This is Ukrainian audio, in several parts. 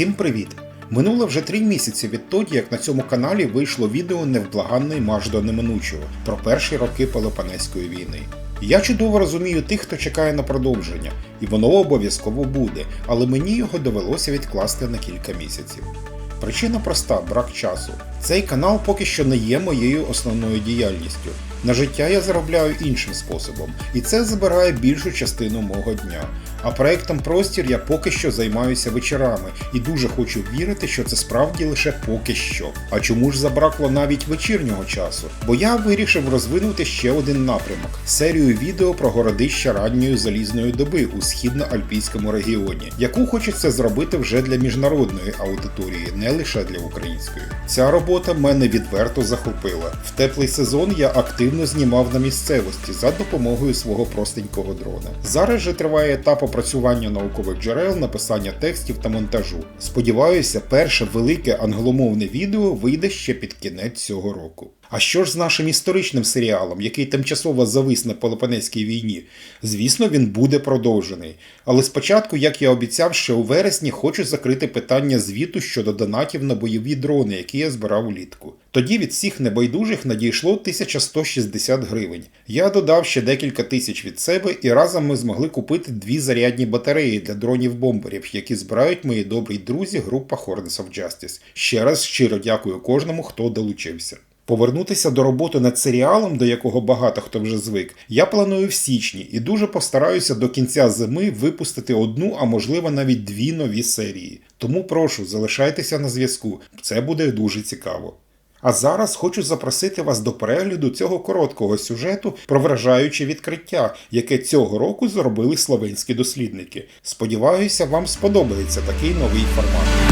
Всім привіт! Минуло вже три місяці відтоді, як на цьому каналі вийшло відео Невблаганний марш до неминучого про перші роки Пелопонезької війни. Я чудово розумію тих, хто чекає на продовження, і воно обов'язково буде, але мені його довелося відкласти на кілька місяців. Причина проста брак часу. Цей канал поки що не є моєю основною діяльністю. На життя я заробляю іншим способом, і це забирає більшу частину мого дня. А проектом Простір я поки що займаюся вечорами і дуже хочу вірити, що це справді лише поки що. А чому ж забракло навіть вечірнього часу? Бо я вирішив розвинути ще один напрямок серію відео про городища ранньої залізної доби у східно-альпійському регіоні, яку хочеться зробити вже для міжнародної аудиторії, не лише для української. Ця робота мене відверто захопила. В теплий сезон я активно знімав на місцевості за допомогою свого простенького дрона. Зараз же триває етап опрацювання наукових джерел, написання текстів та монтажу. Сподіваюся, перше велике англомовне відео вийде ще під кінець цього року. А що ж з нашим історичним серіалом, який тимчасово завис на Пелопонезькій війні? Звісно, він буде продовжений. Але спочатку, як я обіцяв, ще у вересні хочу закрити питання звіту щодо донатів на бойові дрони, які я збирав влітку. Тоді від всіх небайдужих надійшло 1160 гривень. Я додав ще декілька тисяч від себе, і разом ми змогли купити дві зарядні батареї для дронів-бомберів, які збирають мої добрі друзі група Hornets of Justice. Ще раз щиро дякую кожному, хто долучився. Повернутися до роботи над серіалом, до якого багато хто вже звик, я планую в січні і дуже постараюся до кінця зими випустити одну, а можливо навіть дві нові серії. Тому прошу, залишайтеся на зв'язку, це буде дуже цікаво. А зараз хочу запросити вас до перегляду цього короткого сюжету про вражаюче відкриття, яке цього року зробили словенські дослідники. Сподіваюся, вам сподобається такий новий формат.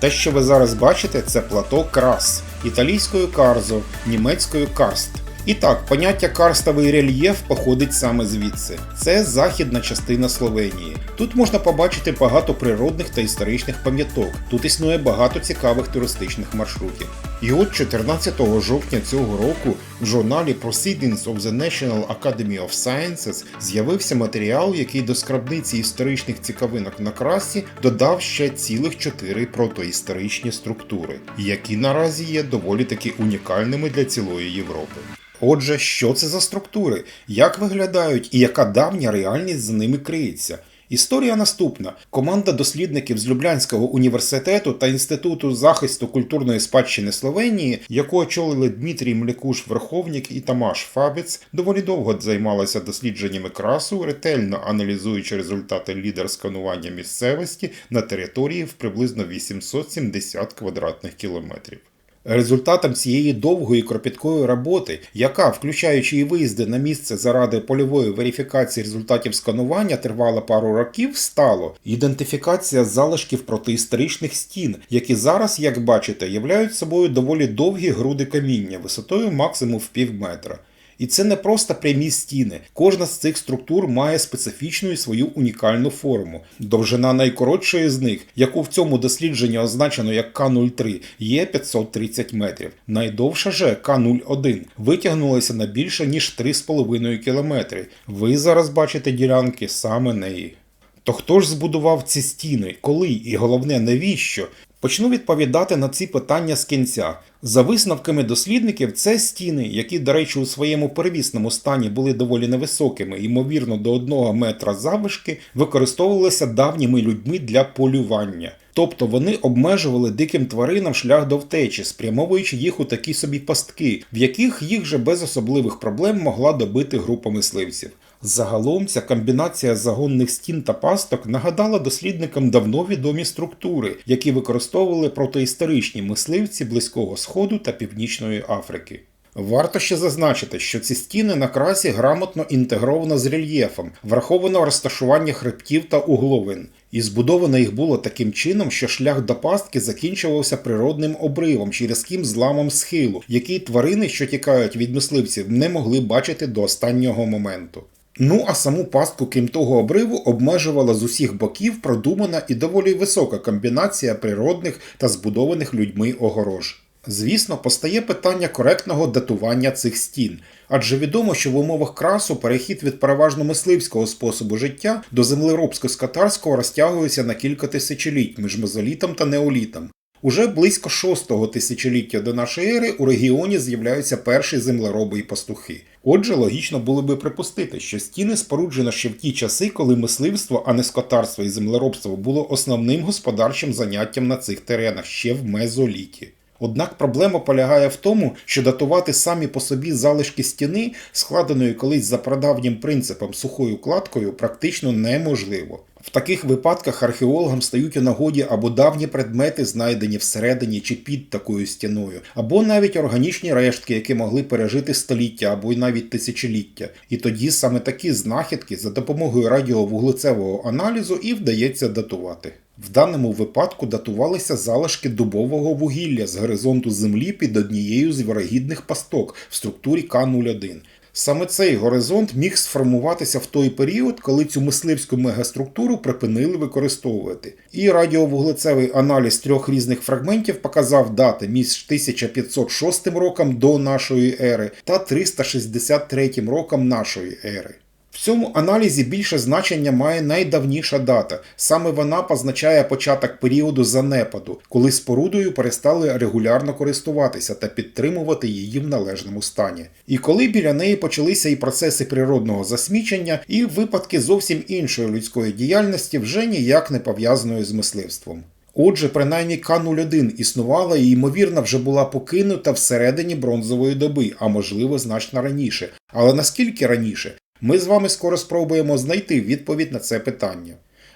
Те, що ви зараз бачите, це плато Крас, італійською карзо, німецькою карст. І так, поняття карстовий рельєф походить саме звідси. Це західна частина Словенії. Тут можна побачити багато природних та історичних пам'яток. Тут існує багато цікавих туристичних маршрутів. І от 14 жовтня цього року в журналі Proceedings of the National Academy of Sciences з'явився матеріал, який до скрабниці історичних цікавинок на красі додав ще цілих чотири протоісторичні структури, які наразі є доволі таки унікальними для цілої Європи. Отже, що це за структури, як виглядають і яка давня реальність за ними криється? Історія наступна: команда дослідників з Люблянського університету та Інституту захисту культурної спадщини Словенії, яку очолили Дмитрій Млякуш Верховнік і Тамаш Фабіц, доволі довго займалися дослідженнями красу, ретельно аналізуючи результати лідер-сканування місцевості на території в приблизно 870 квадратних кілометрів. Результатом цієї довгої кропіткої роботи, яка, включаючи і виїзди на місце заради польової верифікації результатів сканування, тривала пару років, стало ідентифікація залишків протиісторичних стін, які зараз, як бачите, являють собою доволі довгі груди каміння висотою максимум в пів метра. І це не просто прямі стіни. Кожна з цих структур має специфічну і свою унікальну форму. Довжина найкоротшої з них, яку в цьому дослідженні означено як К03, є 530 метрів. Найдовша же К01 витягнулася на більше ніж 3,5 кілометри. Ви зараз бачите ділянки саме неї. То хто ж збудував ці стіни, коли і головне навіщо? Почну відповідати на ці питання з кінця. За висновками дослідників, це стіни, які, до речі, у своєму первісному стані були доволі невисокими, ймовірно, до 1 метра завишки, використовувалися давніми людьми для полювання. Тобто вони обмежували диким тваринам шлях до втечі, спрямовуючи їх у такі собі пастки, в яких їх же без особливих проблем могла добити група мисливців. Загалом ця комбінація загонних стін та пасток нагадала дослідникам давно відомі структури, які використовували протиісторичні мисливці Близького Сходу та Північної Африки. Варто ще зазначити, що ці стіни на красі грамотно інтегровано з рельєфом, враховано розташування хребтів та угловин, і збудовано їх було таким чином, що шлях до пастки закінчувався природним обривом чи різким зламом схилу, який тварини, що тікають від мисливців, не могли бачити до останнього моменту. Ну а саму пастку, крім того обриву, обмежувала з усіх боків продумана і доволі висока комбінація природних та збудованих людьми огорож. Звісно, постає питання коректного датування цих стін, адже відомо, що в умовах красу перехід від переважно мисливського способу життя до землеробсько-скотарського розтягується на кілька тисячоліть між мезолітом та неолітом. Уже близько шостого тисячоліття до нашої ери у регіоні з'являються перші землероби і пастухи. Отже, логічно було би припустити, що стіни споруджено ще в ті часи, коли мисливство, а не скотарство і землеробство було основним господарчим заняттям на цих теренах ще в мезоліті. Однак проблема полягає в тому, що датувати самі по собі залишки стіни, складеної колись за прадавнім принципом сухою кладкою, практично неможливо. В таких випадках археологам стають у нагоді або давні предмети, знайдені всередині чи під такою стіною, або навіть органічні рештки, які могли пережити століття або й навіть тисячоліття. І тоді саме такі знахідки за допомогою радіовуглецевого аналізу і вдається датувати. В даному випадку датувалися залишки дубового вугілля з горизонту землі під однією з вірогідних пасток в структурі К01. Саме цей горизонт міг сформуватися в той період, коли цю мисливську мегаструктуру припинили використовувати. І радіовуглецевий аналіз трьох різних фрагментів показав дати між 1506 роком до нашої ери та 363 роком нашої ери. В цьому аналізі більше значення має найдавніша дата. Саме вона позначає початок періоду занепаду, коли спорудою перестали регулярно користуватися та підтримувати її в належному стані. І коли біля неї почалися і процеси природного засмічення, і випадки зовсім іншої людської діяльності вже ніяк не пов'язаної з мисливством. Отже, принаймні К-01 існувала і, ймовірно, вже була покинута всередині бронзової доби, а можливо значно раніше. Але наскільки раніше? Ми з вами скоро спробуємо знайти відповідь на це питання.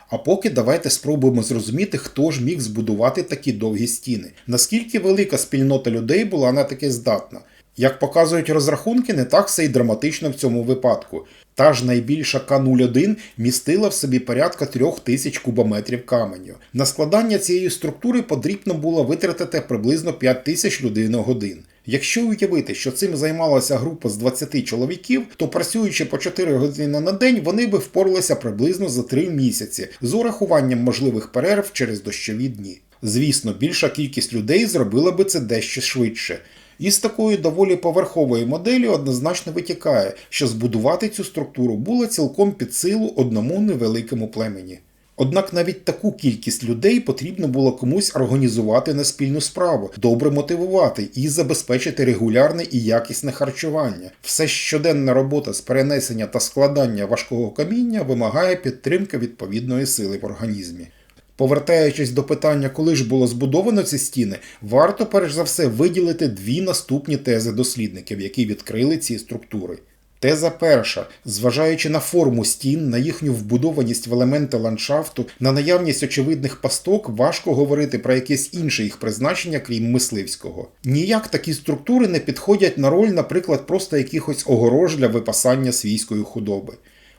А поки давайте спробуємо зрозуміти, хто ж міг збудувати такі довгі стіни, наскільки велика спільнота людей була на таке здатна. Як показують розрахунки, не так все й драматично в цьому випадку. Та ж найбільша К-01 містила в собі порядка трьох тисяч кубометрів каменю. На складання цієї структури потрібно було витратити приблизно 5 тисяч людиногодин. Якщо уявити, що цим займалася група з 20 чоловіків, то працюючи по 4 години на день, вони би впоралися приблизно за 3 місяці з урахуванням можливих перерв через дощові дні. Звісно, більша кількість людей зробила би це дещо швидше. Із такої доволі поверхової моделі однозначно витікає, що збудувати цю структуру було цілком під силу одному невеликому племені. Однак навіть таку кількість людей потрібно було комусь організувати на спільну справу, добре мотивувати і забезпечити регулярне і якісне харчування. Все щоденна робота з перенесення та складання важкого каміння вимагає підтримки відповідної сили в організмі. Повертаючись до питання, коли ж було збудовано ці стіни, варто перш за все виділити дві наступні тези дослідників, які відкрили ці структури. Теза перша, зважаючи на форму стін, на їхню вбудованість в елементи ландшафту, на наявність очевидних пасток, важко говорити про якесь інше їх призначення, крім мисливського. Ніяк такі структури не підходять на роль, наприклад, просто якихось огорож для випасання свійської худоби.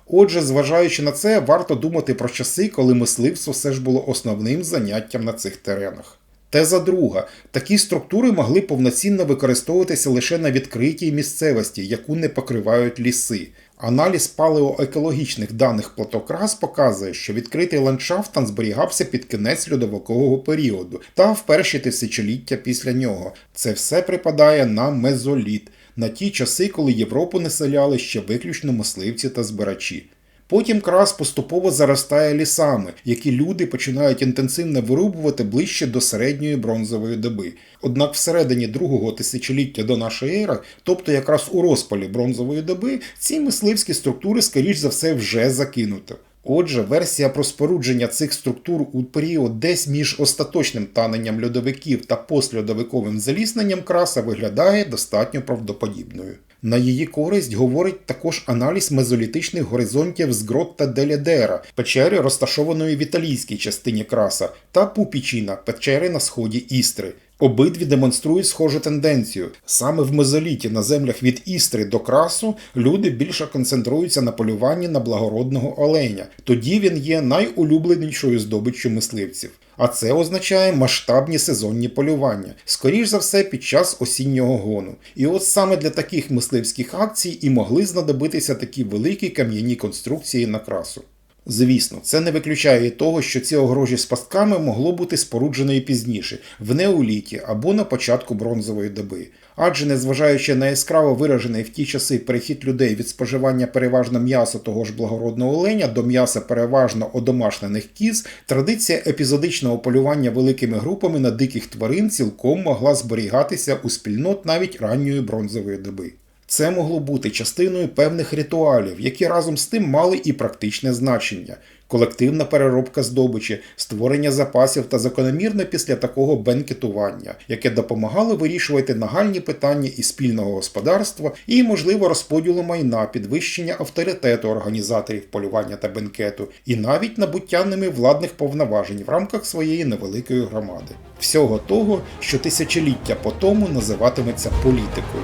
Отже, зважаючи на це, варто думати про часи, коли мисливство все ж було основним заняттям на цих теренах. Теза друга. Такі структури могли повноцінно використовуватися лише на відкритій місцевості, яку не покривають ліси. Аналіз палеоекологічних даних платокрас показує, що відкритий ландшафт там зберігався під кінець льодовикового періоду та в перші тисячоліття після нього. Це все припадає на мезоліт, на ті часи, коли Європу населяли ще виключно мисливці та збирачі. Потім крас поступово заростає лісами, які люди починають інтенсивно вирубувати ближче до середньої бронзової доби. Однак всередині другого тисячоліття до нашої ери, тобто якраз у розпалі бронзової доби, ці мисливські структури, скоріш за все, вже закинуто. Отже, версія про спорудження цих структур у період десь між остаточним таненням льодовиків та постльодовиковим залісненням краса виглядає достатньо правдоподібною. На її користь говорить також аналіз мезолітичних горизонтів з Гротта Делядера, печери, розташованої в італійській частині краса, та Пупічіна, печери на сході Істри. Обидві демонструють схожу тенденцію. Саме в мезоліті на землях від Істри до красу люди більше концентруються на полюванні на благородного оленя. Тоді він є найулюбленішою здобиччю мисливців. А це означає масштабні сезонні полювання, скоріш за все під час осіннього гону. І от саме для таких мисливських акцій і могли знадобитися такі великі кам'яні конструкції на красу. Звісно, це не виключає і того, що ці огорожі з пастками могло бути споруджено і пізніше, в неоліті або на початку бронзової доби. Адже, незважаючи на яскраво виражений в ті часи перехід людей від споживання переважно м'яса того ж благородного оленя до м'яса переважно одомашнених кіз, традиція епізодичного полювання великими групами на диких тварин цілком могла зберігатися у спільнот навіть ранньої бронзової доби. Це могло бути частиною певних ритуалів, які разом з тим мали і практичне значення. Колективна переробка здобичі, створення запасів та закономірне після такого бенкетування, яке допомагало вирішувати нагальні питання і спільного господарства, і, можливо, розподілу майна, підвищення авторитету організаторів полювання та бенкету, і навіть набуття ними владних повноважень в рамках своєї невеликої громади. Всього того, що тисячоліття по тому називатиметься політикою.